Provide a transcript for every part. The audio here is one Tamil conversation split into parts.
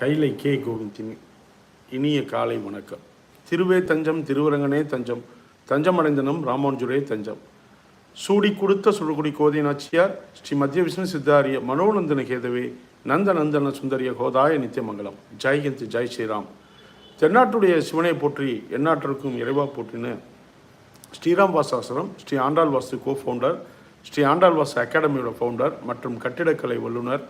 கைலை கே கோவிந்தின் இனிய காலை வணக்கம். திருவே தஞ்சம் திருவரங்கனே தஞ்சம் தஞ்சமடைந்தனம் ராமானுஜரே தஞ்சம். சூடி கொடுத்த சுழகுடி கோதை நாச்சியார் ஸ்ரீ மத்திய விஷ்ணு சித்தாரிய மனோநந்தன கேதவே நந்த நந்தன சுந்தரிய கோதாய நித்தியமங்கலம். ஜெய்ஹிந்த் ஜெய் ஸ்ரீராம். தென்னாட்டுடைய சிவனை போற்றி எந்நாட்டிற்கும் இறைவா போற்றின்னு ஸ்ரீராம் வாசாசுரம் ஸ்ரீ ஆண்டாள் வாஸ்து கோ ஃபவுண்டர் ஸ்ரீ ஆண்டாள் வாஸ்து அகாடமியோட ஃபவுண்டர் மற்றும் கட்டிடக்கலை வல்லுனர்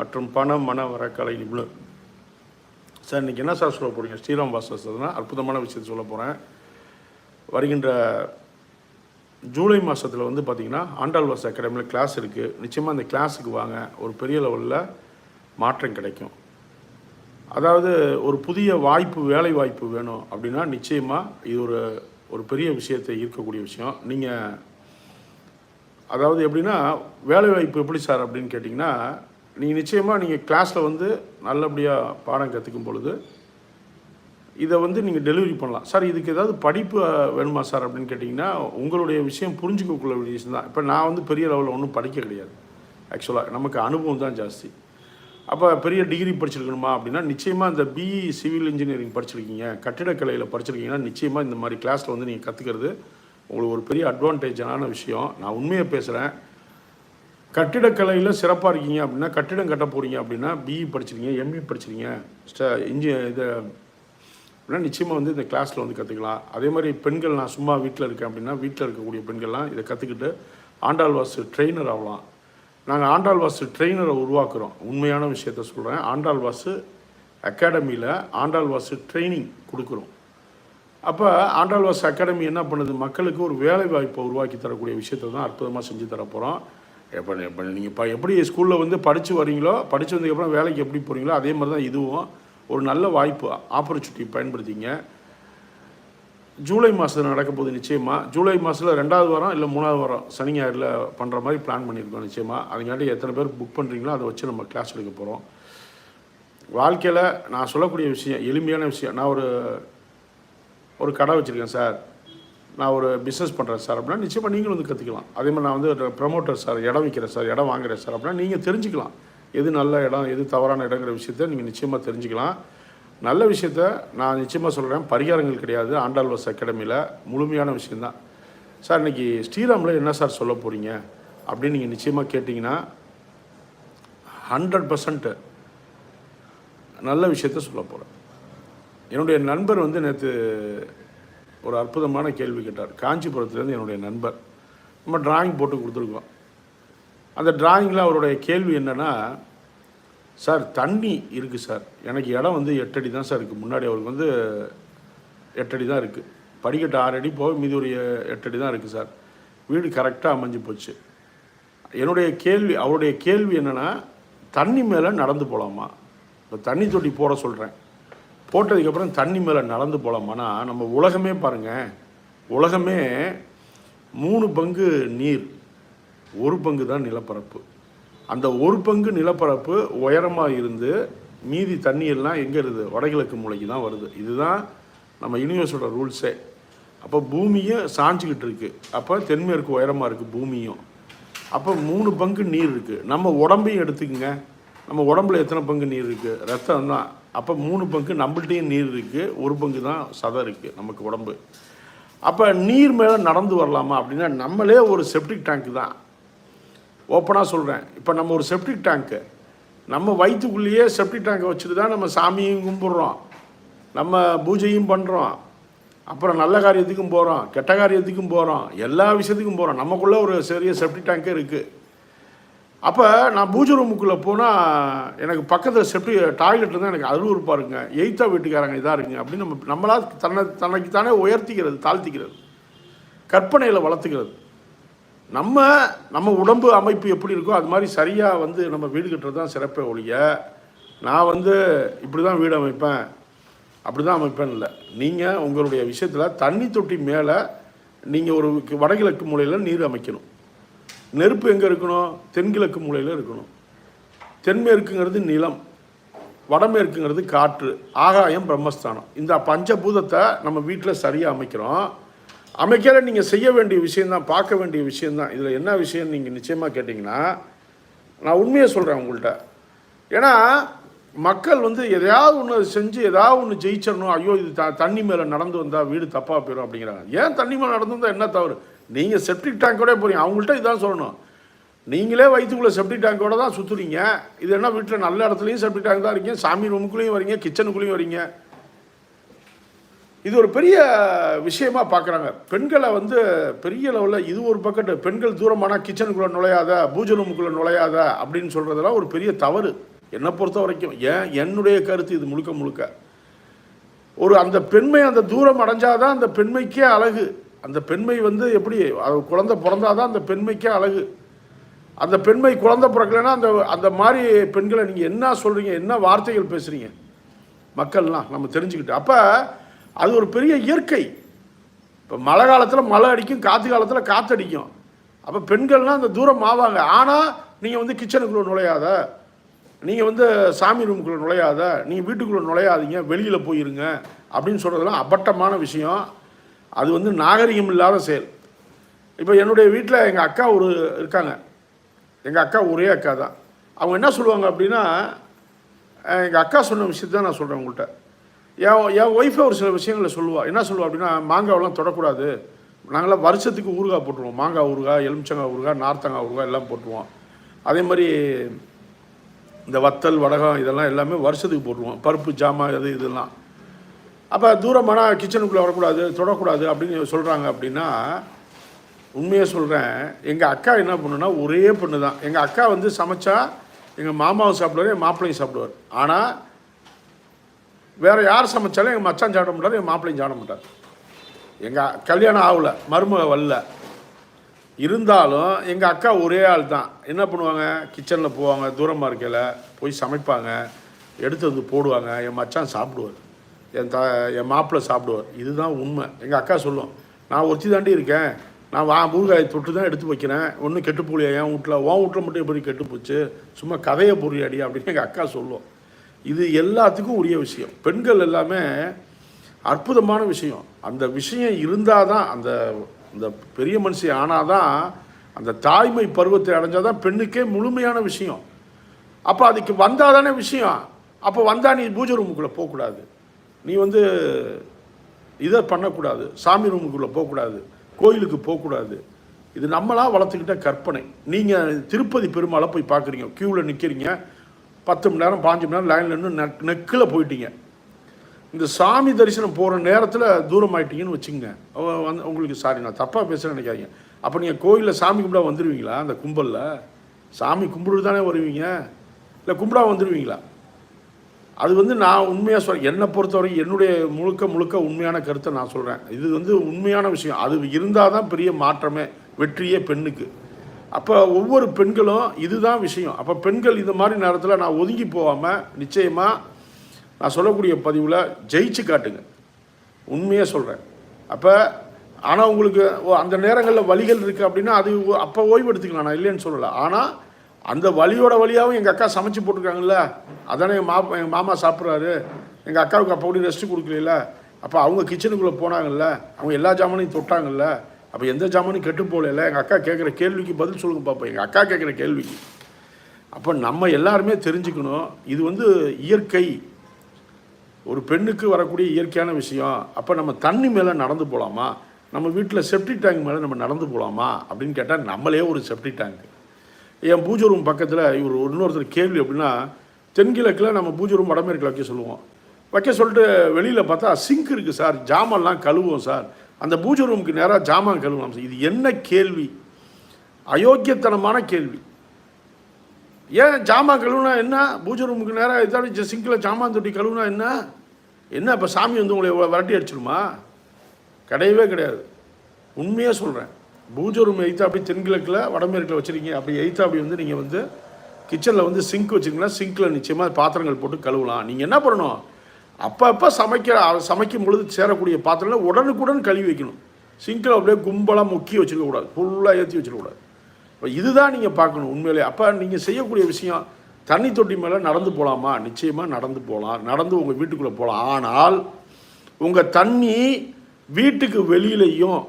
மற்றும் பண மன வரக்கலை நிபுணர். சார் இன்றைக்கி என்ன சார் சொல்ல போகிறீங்க ஸ்ரீராம் வாசாசனா அற்புதமான விஷயத்தை சொல்ல போகிறேன் வருகின்ற ஜூலை மாதத்தில் வந்து பார்த்திங்கன்னா ஆண்டாள் வாச அகாடமியில் கிளாஸ் இருக்குது நிச்சயமாக அந்த கிளாஸுக்கு வாங்க. ஒரு பெரிய லெவலில் மாற்றம் கிடைக்கும். அதாவது ஒரு புதிய வாய்ப்பு வேலை வாய்ப்பு வேணும் அப்படின்னா நிச்சயமாக இது ஒரு ஒரு பெரிய விஷயத்தை ஈர்க்கக்கூடிய விஷயம். நீங்கள் அதாவது எப்படின்னா வேலை வாய்ப்பு எப்படி சார் அப்படின்னு கேட்டிங்கன்னா நீங்கள் நிச்சயமாக நீங்கள் கிளாஸில் வந்து நல்லபடியாக பாடம் கற்றுக்கும் பொழுது இதை வந்து நீங்கள் டெலிவரி பண்ணலாம். சார் இதுக்கு ஏதாவது படிப்பு வேணுமா சார் அப்படின்னு கேட்டிங்கன்னா உங்களுடைய விஷயம் புரிஞ்சுக்கக்குள்ள வேண்டிய விஷயம் தான். இப்போ நான் வந்து பெரிய லெவலில் ஒன்றும் படிக்க கிடையாது. ஆக்சுவலாக நமக்கு அனுபவம் தான் ஜாஸ்தி. அப்போ பெரிய டிகிரி படிச்சிருக்கணுமா அப்படின்னா நிச்சயமாக இந்த பிஇ சிவில் இன்ஜினியரிங் படிச்சிருக்கீங்க கட்டிடக்கலையில் படிச்சிருக்கீங்கன்னா நிச்சயமாக இந்த மாதிரி கிளாஸில் வந்து நீங்கள் கற்றுக்கிறது உங்களுக்கு ஒரு பெரிய அட்வான்டேஜான விஷயம். நான் உண்மையை பேசுகிறேன் கட்டிடக்கலையில் சிறப்பாக இருக்கீங்க அப்படின்னா கட்டிடம் கட்ட போகிறீங்க அப்படின்னா பிஇ படிச்சிருக்கீங்க எம்இ படிச்சிருக்கீங்க இன்ஜி இது அப்படின்னா நிச்சயமாக வந்து இந்த கிளாஸில் வந்து கற்றுக்கலாம் அதே மாதிரி பெண்கள் நான் சும்மா வீட்டில் இருக்கேன் அப்படின்னா வீட்டில் இருக்கக்கூடிய பெண்கள்லாம் இதை கற்றுக்கிட்டு ஆண்டாள் வாசு ட்ரெயினர் ஆகலாம். நாங்கள் ஆண்டாள்வாசு ட்ரெயினரை உருவாக்குறோம். உண்மையான விஷயத்த சொல்கிறேன் ஆண்டாள் வாசு அகாடமியில் ஆண்டாள் வாசு ட்ரைனிங் கொடுக்குறோம். அப்போ ஆண்டாள்வாசு அகாடமி என்ன பண்ணுது? மக்களுக்கு ஒரு வேலை வாய்ப்பை உருவாக்கி தரக்கூடிய விஷயத்தை தான் அற்புதமாக செஞ்சு தர போகிறோம் எப்போ இப்போ நீங்கள் இப்போ எப்படி ஸ்கூலில் வந்து படித்து வரீங்களோ படித்து வந்ததுக்கப்புறம் வேலைக்கு எப்படி போகிறீங்களோ அதே மாதிரி தான் இதுவும் ஒரு நல்ல வாய்ப்பு ஆப்பர்ச்சுனிட்டி பயன்படுத்திங்க. ஜூலை மாதத்தில் நடக்க போகுது நிச்சயமாக ஜூலை மாதத்தில் ரெண்டாவது வாரம் இல்லை மூணாவது வாரம் சனி ஞாயிறில் பண்ணுற மாதிரி பிளான் பண்ணியிருக்கோம் நிச்சயமாக அதுங்காட்டி எத்தனை பேர் புக் பண்ணுறீங்களோ அதை வச்சு நம்ம கிளாஸ் எடுக்க போகிறோம் வாழ்க்கையில் நான் சொல்லக்கூடிய விஷயம் எளிமையான விஷயம். நான் ஒரு ஒரு கடை வச்சுருக்கேன் சார். நான் ஒரு பிஸ்னஸ் பண்ணுறேன் சார் அப்படின்னா நிச்சயமாக நீங்களும் வந்து கற்றுக்கலாம் அதே மாதிரி நான் வந்து ப்ரமோட்டர் சார் இடம் விற்கிறேன் சார் இடம் வாங்குறேன் சார் அப்படின்னா நீங்கள் தெரிஞ்சுக்கலாம். எது நல்ல இடம் எது தவறான இடங்கிற விஷயத்த நீங்கள் நிச்சயமாக தெரிஞ்சுக்கலாம். நல்ல விஷயத்த நான் நிச்சயமாக சொல்கிறேன் பரிகாரங்கள் கிடையாது. ஆண்டாள்வாஸ் அகாடமியில் முழுமையான விஷயந்தான் சார் இன்னைக்கு ஸ்ரீராமில் என்ன சார் சொல்ல போகிறீங்க அப்படின்னு நீங்கள் நிச்சயமாக கேட்டிங்கன்னா ஹண்ட்ரட் பர்சன்ட்டு நல்ல விஷயத்த சொல்ல போகிறேன் என்னுடைய நண்பர் வந்து நேற்று ஒரு அற்புதமான கேள்வி கேட்டார். காஞ்சிபுரத்துலேருந்து என்னுடைய நண்பர். நம்ம டிராயிங் போட்டு கொடுத்துருக்கோம். அந்த டிராயிங்கில் அவருடைய கேள்வி என்னென்னா சார் தண்ணி இருக்குது சார். எனக்கு இடம் வந்து எட்டடி தான் சார் இருக்குது முன்னாடி அவருக்கு வந்து எட்டடி தான் இருக்குது படிக்கட்டு ஆறு அடி போக மீதி ஒரு எட்டடி தான் இருக்குது சார். வீடு கரெக்டாக அமைஞ்சு போச்சு. என்னுடைய கேள்வி அவருடைய கேள்வி என்னென்னா தண்ணி மேலே நடந்து போகலாமா இப்போ தண்ணி தொட்டி போட சொல்கிறேன் போட்டதுக்கப்புறம் தண்ணி மேலே நடந்து போகலாமானா நம்ம உலகமே பாருங்கள் உலகமே மூணு பங்கு நீர் ஒரு பங்கு தான் நிலப்பரப்பு. அந்த ஒரு பங்கு நிலப்பரப்பு உயரமாக இருந்து மீதி தண்ணியெல்லாம் எங்கே இருக்குது? வடகிழக்கு மூலைக்கு தான் வருது. இதுதான் நம்ம யூனிவர்ஸோட ரூல்ஸே அப்போ பூமியும் சாஞ்சிக்கிட்டு இருக்குது அப்போ தென்மேற்கு உயரமாக இருக்குது பூமியும். அப்போ மூணு பங்கு நீர் இருக்குது நம்ம உடம்பையும் எடுத்துக்கங்க. நம்ம உடம்புல எத்தனை பங்கு நீர் இருக்குது ரத்தம் தான் அப்போ மூணு பங்கு நம்மள்ட்டையும் நீர் இருக்குது ஒரு பங்கு தான் சதை இருக்குது நமக்கு உடம்பு. அப்போ நீர் மேலே நடந்து வரலாமா அப்படின்னா நம்மளே ஒரு செப்டிக் டேங்க் தான். ஓப்பனாக சொல்கிறேன் இப்போ நம்ம ஒரு செப்டிக் டேங்க்கு நம்ம வயிற்றுக்குள்ளேயே செப்டிக் டேங்கை வச்சுட்டு தான் நம்ம சாமியும் கும்பிட்றோம். நம்ம பூஜையும் பண்ணுறோம் அப்புறம் நல்ல காரியத்துக்கும் போகிறோம் கெட்ட காரியத்துக்கும் போகிறோம் எல்லா விஷயத்துக்கும் போகிறோம் நமக்குள்ளே ஒரு சிறிய செப்டிக் டேங்கே இருக்குது அப்போ நான் பூஜை ரூமுக்குள்ளே போனால் எனக்கு பக்கத்தில் செப்டி டாய்லெட் இருந்தால் எனக்கு அருவறுப்பாக இருக்குங்க எயித்தா வீட்டுக்காரங்க இதாக இருக்குங்க அப்படின்னு நம்ம நம்மளா தன்னை தனக்கு தானே உயர்த்திக்கிறது தாழ்த்திக்கிறது. கற்பனையில் வளர்த்துக்கிறது. நம்ம நம்ம உடம்பு அமைப்பு எப்படி இருக்கோ அது மாதிரி சரியாக வந்து நம்ம வீடு கட்டுறது தான் சிறப்பே ஒழிய நான் வந்து இப்படி தான் வீடு அமைப்பேன். அப்படி தான் அமைப்பேன் இல்லை. நீங்கள் உங்களுடைய விஷயத்தில் தண்ணி தொட்டி மேலே நீங்கள் ஒரு வடகிழக்கு மூலையில் நீர் அமைக்கணும். நெருப்பு எங்கே இருக்கணும்? தென்கிழக்கு மூலையில் இருக்கணும். தென்மேற்குங்கிறது நிலம். வடமேற்குங்கிறது காற்று. ஆகாயம் பிரம்மஸ்தானம். இந்த பஞ்சபூதத்தை நம்ம வீட்டில் சரியாக அமைக்கிறோம். அமைக்கிற நீங்கள் செய்ய வேண்டிய விஷயந்தான் பார்க்க வேண்டிய விஷயந்தான் இதில் என்ன விஷயம் நீங்கள் நிச்சயமாக கேட்டிங்கன்னா நான் உண்மையை சொல்கிறேன் உங்கள்கிட்ட ஏன்னா மக்கள் வந்து எதையாவது ஒன்று செஞ்சு எதாவது ஒன்று ஜெயிச்சிடணும். ஐயோ இது த தண்ணி மேலே நடந்து வந்தால் வீடு தப்பாக போயிடும் அப்படிங்கிறாங்க. ஏன் தண்ணி மேலே நடந்து வந்தால் என்ன தவறு? நீங்கள் செப்டிக் டேங்கோட போகிறீங்க அவங்கள்ட்ட இதான் சொல்லணும். நீங்களே வயிற்றுக்குள்ளே செப்டிக் டேங்கோட தான் சுற்றுறீங்க இது என்ன வீட்டில் நல்ல இடத்துலையும் செப்டிக் டேங்க் தான் இருக்கீங்க. சாமி ரூமுக்குள்ளேயும் வரீங்க கிச்சனுக்குள்ளேயும் வரீங்க. இது ஒரு பெரிய விஷயமா பார்க்குறாங்க பெண்களை வந்து பெரிய லெவலில் இது ஒரு பக்கத்து பெண்கள் தூரமான கிச்சனுக்குள்ளே நுழையாத பூஜை ரூமுக்குள்ளே நுழையாத அப்படின்னு சொல்கிறதெல்லாம் ஒரு பெரிய தவறு. என்னை பொறுத்த வரைக்கும். ஏன்? என்னுடைய கருத்து இது முழுக்க முழுக்க. ஒரு அந்த பெண்மை அந்த தூரம் அடைஞ்சாதான் அந்த பெண்மைக்கே அழகு. அந்த பெண்மை வந்து எப்படி அது குழந்தை பிறந்தாதான் அந்த பெண்மைக்கே அழகு. அந்த பெண்மை குழந்தை பிறக்கலைன்னா அந்த அந்த மாதிரி பெண்களை நீங்கள் என்ன சொல்கிறீங்க என்ன வார்த்தைகள் பேசுகிறீங்க மக்கள்லாம் நம்ம தெரிஞ்சுக்கிட்டு. அப்போ அது ஒரு பெரிய இயற்கை. இப்போ மழை காலத்தில் மழை அடிக்கும் காற்று காலத்தில் காற்று அடிக்கும். அப்போ பெண்கள்லாம் அந்த தூரம் ஆவாங்க. ஆனால் நீங்கள் வந்து கிச்சனுக்குள்ளே நுழையாத. நீங்கள் வந்து சாமி ரூமுக்குள்ளே நுழையாத. நீங்கள் வீட்டுக்குள்ளே நுழையாதீங்க. வெளியில் போயிருங்க. அப்படின்னு சொல்கிறதுலாம் அப்பட்டமான விஷயம். அது வந்து நாகரிகம் இல்லாத செயல். இப்போ என்னுடைய வீட்டில் எங்கள் அக்கா ஒரு இருக்காங்க. எங்கள் அக்கா ஒரே அக்கா தான். அவங்க என்ன சொல்லுவாங்க அப்படின்னா எங்கள் அக்கா சொன்ன விஷயத்த நான் சொல்கிறேன் உங்கள்கிட்ட என் என் ஒய்ஃபை ஒரு சில விஷயங்களை சொல்லுவாள் என்ன சொல்லுவாள் அப்படின்னா மாங்காவெல்லாம் தொடக்கூடாது. நாங்களாம் வருஷத்துக்கு ஊறுகாய் போட்டுருவோம். மாங்காய் ஊறுகாய் எலுமிச்சங்காய் ஊறுகாய் நார்த்தங்காய் ஊறுகாய் எல்லாம் போட்டுருவோம். அதே மாதிரி இந்த வத்தல் வடகம் இதெல்லாம் எல்லாமே வருஷத்துக்கு போட்டுருவோம். பருப்பு ஜாமான் அது இதெல்லாம். அப்போ தூரமான கிச்சனுக்குள்ளே வரக்கூடாது தொடக்கூடாது அப்படின்னு சொல்கிறாங்க அப்படின்னா உண்மையை சொல்கிறேன் எங்கள் அக்கா என்ன பண்ணுன்னா ஒரே பொண்ணு தான் எங்கள் அக்கா வந்து சமைச்சா எங்கள் மாமாவும் சாப்பிடுவார் என் மாப்பிள்ளையும் சாப்பிடுவார். ஆனால் வேறு யார் சமைச்சாலும் எங்கள் மச்சான் சாப்பிட மாட்டார் எங்கள் மாப்பிள்ளையும் சாப்பிட மாட்டார். எங்கள் கல்யாணம் ஆகல மருமக வரல. இருந்தாலும் எங்கள் அக்கா ஒரே ஆள் தான் என்ன பண்ணுவாங்க? கிச்சனில் போவாங்க தூரமாக இருக்கையில் போய் சமைப்பாங்க எடுத்து வந்து போடுவாங்க என் மச்சான் சாப்பிடுவார். என் த என் மாப்பிள்ளை சாப்பிடுவார். இதுதான் உண்மை. எங்கள் அக்கா சொல்லும் நான் ஒத்தி தாண்டி இருக்கேன். நான் வா ஊறுகாயை தொட்டு தான் எடுத்து வைக்கிறேன். ஒன்றும் கெட்டு போலியா என் வீட்டில் உன் வீட்டில் மட்டும் எப்படி கெட்டு போச்சு? சும்மா கதையை பொறியாடி அப்படின்னு எங்கள் அக்கா சொல்லும். இது எல்லாத்துக்கும் உரிய விஷயம். பெண்கள் எல்லாமே அற்புதமான விஷயம். அந்த விஷயம் இருந்தால் தான் அந்த அந்த பெரிய மனுஷி ஆனால் தான் அந்த தாய்மை பருவத்தை அடைஞ்சால் தான் பெண்ணுக்கே முழுமையான விஷயம். அப்போ அதுக்கு வந்தால் தானே விஷயம். அப்போ வந்தால் நீ பூஜை ரூமுக்குள்ளே போகக்கூடாது. நீ வந்து இதை பண்ணக்கூடாது. சாமி ரூமுக்குள்ளே போகக்கூடாது. கோயிலுக்கு போகக்கூடாது. இது நம்மளாக வளர்த்துக்கிட்ட கற்பனை. நீங்கள் திருப்பதி பெருமாளை போய் பார்க்குறீங்க. க்யூவில் நிற்கிறீங்க பத்து மணி நேரம் பாஞ்சு மணி நேரம் லைனில் நின்று நெக் நெக்கில் போயிட்டீங்க. இந்த சாமி தரிசனம் போகிற நேரத்தில் தூரம் ஆயிட்டீங்கன்னு வச்சுங்க வந்து உங்களுக்கு சாரி நான் தப்பாக பேசுகிறேன்னு நினைக்காதீங்க. அப்போ நீங்கள் கோயிலில் சாமி கும்பிடா வந்துடுவீங்களா அந்த கும்பலில்? சாமி கும்பிட்டு தானே வருவீங்க? இல்லை கும்பிடா வந்துடுவீங்களா அது வந்து நான் உண்மையாக சொல்கிறேன் என்னை பொறுத்தவரைக்கும் என்னுடைய முழுக்க முழுக்க உண்மையான கருத்தை நான் சொல்கிறேன் இது வந்து உண்மையான விஷயம். அது இருந்தால் தான் பெரிய மாற்றமே வெற்றியே பெண்ணுக்கு. அப்போ ஒவ்வொரு பெண்களும் இதுதான் விஷயம். அப்போ பெண்கள் இந்த மாதிரி நேரத்தில் நான் ஒதுங்கி போகாமல் நிச்சயமாக நான் சொல்லக்கூடிய பதிவில் ஜெயிச்சு காட்டுங்க. உண்மையாக சொல்கிறேன் அப்போ ஆனால் உங்களுக்கு ஓ- அந்த நேரங்களில் வழிகள் இருக்குது அப்படின்னா அது ஓ- அப்போ ஓய்வு எடுத்துக்கலாம். நான் இல்லைன்னு சொல்லலை. ஆனால் அந்த வலியோட வழியாகவும் எங்கள் அக்கா சமைச்சு போட்டிருக்காங்கல்ல அதானே எங்கள் மா எங்கள் மாமா சாப்பிட்றாரு. எங்கள் அக்காவுக்கு அப்போ கூட ரெஸ்ட் கொடுக்கல அப்போ அவங்க கிச்சனுக்குள்ளே போனாங்கல்ல அவங்க எல்லா ஜாமானையும் தொட்டாங்கல்ல அப்போ எந்த ஜாமானும் கெட்டு போகல எங்கள் அக்கா கேட்குற கேள்விக்கு பதில் சொல்லுங்க பார்ப்போம் எங்கள் அக்கா கேட்குற கேள்விக்கு. அப்போ நம்ம எல்லாருமே தெரிஞ்சுக்கணும் இது வந்து இயற்கை. ஒரு பெண்ணுக்கு வரக்கூடிய இயற்கையான விஷயம். அப்போ நம்ம தண்ணி மேலே நடந்து போகலாமா நம்ம வீட்டில் செப்டிக் டேங்க் மேலே நம்ம நடந்து போகலாமா அப்படின்னு கேட்டால் நம்மளே ஒரு செப்டிக் டேங்க் என் பூஜை ரூம் பக்கத்தில் இவர் இன்னொருத்தர் கேள்வி அப்படின்னா தென்கிழக்கில் நம்ம பூஜை ரூம் வடமேற்கில் வைக்க சொல்லுவோம். வைக்க சொல்லிட்டு வெளியில் பார்த்தா சிங்க் இருக்குது சார் ஜாமான்லாம் கழுவுவோம் சார். அந்த பூஜை ரூமுக்கு நேராக ஜாமான் கழுவலாம் சார். இது என்ன கேள்வி? அயோக்கியத்தனமான கேள்வி. ஏன் ஜாமான் கழுவுனா என்ன? பூஜை ரூமுக்கு நேராக இதாடி சிங்கில் ஜாமான் தொட்டி கழுவுனா என்ன? என்ன இப்போ சாமி வந்து உங்களை இவ்வளவு விரட்டி அடிச்சிருமா? கிடையவே கிடையாது. உண்மையாக சொல்கிறேன் பூஜை ரூம் எய்த்தாப்படி தென்கிழக்கில் வடமேற்கில் வச்சுருக்கீங்க. அப்படி எய்த்தாப்படி வந்து நீங்கள் வந்து கிச்சனில் வந்து சிங்க் வச்சுருக்கீங்கன்னா சிங்க்கில் நிச்சயமாக பாத்திரங்கள் போட்டு கழுவலாம். நீங்கள் என்ன பண்ணணும்? அப்போ சமைக்கிற சமைக்கும் பொழுது சேரக்கூடிய பாத்திரங்களை உடனுக்குடன் கழுவி வைக்கணும். சிங்கில் அப்படியே கும்பலாக முக்கி வச்சுருக்கக்கூடாது ஃபுல்லாக ஏற்றி வச்சுருக்கக்கூடாது இப்போ இதுதான் நீங்கள் பார்க்கணும் உண்மையிலே. அப்போ நீங்கள் செய்யக்கூடிய விஷயம் தண்ணி தொட்டி மேலே நடந்து போகலாமா நிச்சயமாக நடந்து போகலாம் நடந்து உங்கள் வீட்டுக்குள்ளே போகலாம் ஆனால் உங்கள் தண்ணி வீட்டுக்கு வெளியிலையும்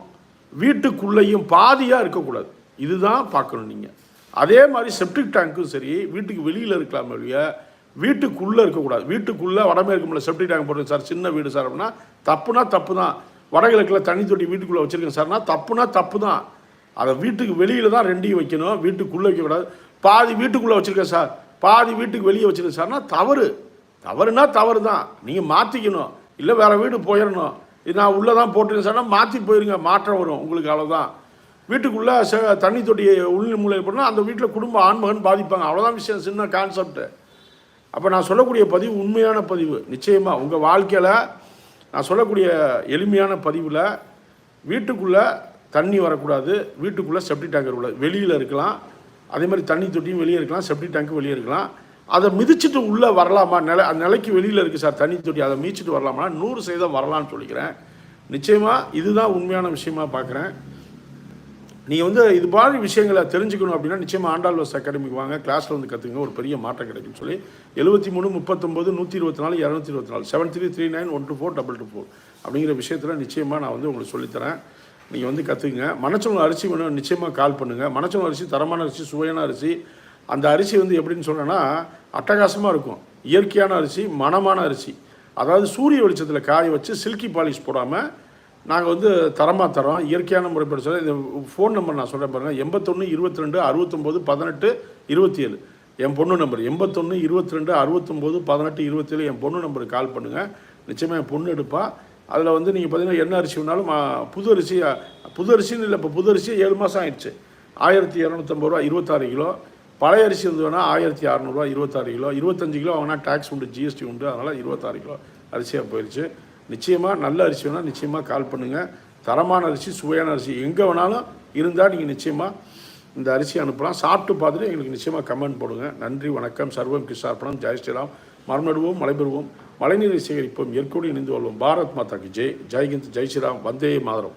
வீட்டுக்குள்ளேயும் பாதியாக இருக்கக்கூடாது. இதுதான் பார்க்கணும் நீங்கள் அதே மாதிரி செப்டிக் டேங்க்கும் சரி வீட்டுக்கு வெளியில் இருக்கலாம் ஒழிய வீட்டுக்குள்ளே இருக்கக்கூடாது. வீட்டுக்குள்ளே வடமேற்கு முடியல செப்டிக் டேங்க் போடுறேன் சார் சின்ன வீடு சார் அப்படின்னா தப்புனா தப்பு தான் வடகிழக்கில் தண்ணி தொட்டி வீட்டுக்குள்ளே வச்சுருக்கேன் சார்னா தப்புனா தப்பு தான் அதை வீட்டுக்கு வெளியில் தான் ரெண்டையும் வைக்கணும். வீட்டுக்குள்ளே வைக்கக்கூடாது. பாதி வீட்டுக்குள்ளே வச்சுருக்கேன் சார். பாதி வீட்டுக்கு வெளியே வச்சுருக்கேன் சார்னா தவறு. தவறுனா தவறு தான் நீங்கள் மாற்றிக்கணும் இல்லை வேறு வீடு போயிடணும். நான் உள்ளே தான் போட்டுருக்கேன் மாற்றி போயிருங்க மாற்றம் வரும் உங்களுக்கு அவ்வளோதான் வீட்டுக்குள்ளே ச தண்ணி தொட்டியை உள் மூலையில் போனால் அந்த வீட்டில் குடும்ப ஆண்மகன் பாதிப்பாங்க. அவ்வளோதான் விஷயம் சின்ன கான்செப்ட்டு அப்போ நான் சொல்லக்கூடிய பதிவு உண்மையான பதிவு. நிச்சயமாக உங்கள் வாழ்க்கையில் நான் சொல்லக்கூடிய எளிமையான பதிவில் வீட்டுக்குள்ளே தண்ணி வரக்கூடாது வீட்டுக்குள்ளே செப்டி டேங்க் இருக்கக்கூடாது வெளியில் இருக்கலாம். அதே மாதிரி தண்ணி தொட்டியும் வெளியே இருக்கலாம் செப்டி டேங்க்கும் வெளியே இருக்கலாம். அதை மிதிச்சிட்டு உள்ளே வரலாமா? நில அந்த நிலைக்கு வெளியில் இருக்குது சார் தண்ணி தொட்டி. அதை மீச்சிட்டு வரலாமா? நூறு சதவீதம் வரலான்னு சொல்லிக்கிறேன். நிச்சயமாக இதுதான் உண்மையான விஷயமா பார்க்குறேன். நீங்கள் வந்து இது மாதிரி விஷயங்களை தெரிஞ்சுக்கணும் அப்படின்னா நிச்சயமாக ஆண்டாள்வாஸ் அகாடமிக்கு வாங்க. கிளாஸில் வந்து கற்றுக்குங்க ஒரு பெரிய மாற்றம் கிடைக்கும்னு சொல்லி. எழுபத்தி மூணு முப்பத்தொம்போது நூற்றி இருபத்தி நாலு இரநூத்தி இருபத்தி நாலு. Seven three three nine one two four double two four அப்படிங்கிற விஷயத்தில் நிச்சயமாக நான் வந்து உங்களுக்கு சொல்லித்தரேன். நீங்கள் வந்து கற்றுக்குங்க மனச்சவங்க அரிசி வேணும் நிச்சயமாக கால் பண்ணுங்கள் மணச்சோளம் அரிசி தரமான அரிசி சுவையான அரிசி அந்த அரிசி வந்து எப்படின்னு சொன்னேன்னா அட்டகாசமாக இருக்கும். இயற்கையான அரிசி மணமான அரிசி. அதாவது சூரிய வெளிச்சத்தில் காய வச்சு சில்கி பாலிஷ் போடாமல் நாங்கள் வந்து தரமாக தரோம். இயற்கையான முறைப்படி சொல்ல இந்த ஃபோன் நம்பர் நான் சொல்கிறேன் பாருங்கள் எண்பத்தொன்று இருபத்தி ரெண்டு அறுபத்தொம்போது பதினெட்டு இருபத்தி ஏழு என் பொண்ணு நம்பர் எண்பத்தொன்று இருபத்தி ரெண்டு அறுபத்தொம்போது பதினெட்டு இருபத்தேழு. என் பொண்ணு நம்பருக்கு கால் பண்ணுங்கள் நிச்சயமாக என் பொண்ணு எடுப்பாள் அதில் வந்து நீங்கள் பார்த்தீங்கன்னா என்ன அரிசி வேணாலும் புது அரிசி புது அரிசின்னு இல்லை இப்போ புது அரிசி ஏழு மாதம் ஆயிடுச்சு. ஆயிரத்தி இரநூத்தம்பது ரூபா இருபத்தாறு கிலோ. பழைய அரிசி வந்து வேணால் ஆயிரத்தி அறநூறுவா இருபத்தாறு கிலோ இருபத்தஞ்சு கிலோ வாங்கினா டேக்ஸ் உண்டு ஜிஎஸ்டி உண்டு அதனால் இருபத்தாறு கிலோ அரிசியாக போயிடுச்சு நிச்சயமாக நல்ல அரிசி வேணால் நிச்சயமாக கால் பண்ணுங்கள் தரமான அரிசி சுவையான அரிசி எங்கே வேணாலும் இருந்தால் நீங்கள் நிச்சயமாக இந்த அரிசி அனுப்பலாம். சாப்பிட்டு பார்த்துட்டு எங்களுக்கு நிச்சயமாக கமெண்ட் போடுங்க. நன்றி வணக்கம். சர்வம் கிருஷ்ணார்ப்பணம் ஜெய் ஸ்ரீராம். மரம் நடுவோம் மழை மழைநீரை சேகரிப்போம். இயற்கையோடு இணைந்து கொள்வோம். பாரத் மாதாக்கு ஜெய். ஜெய்ஹிந்த் ஜெய் ஸ்ரீராம். வந்தே மாதரம்.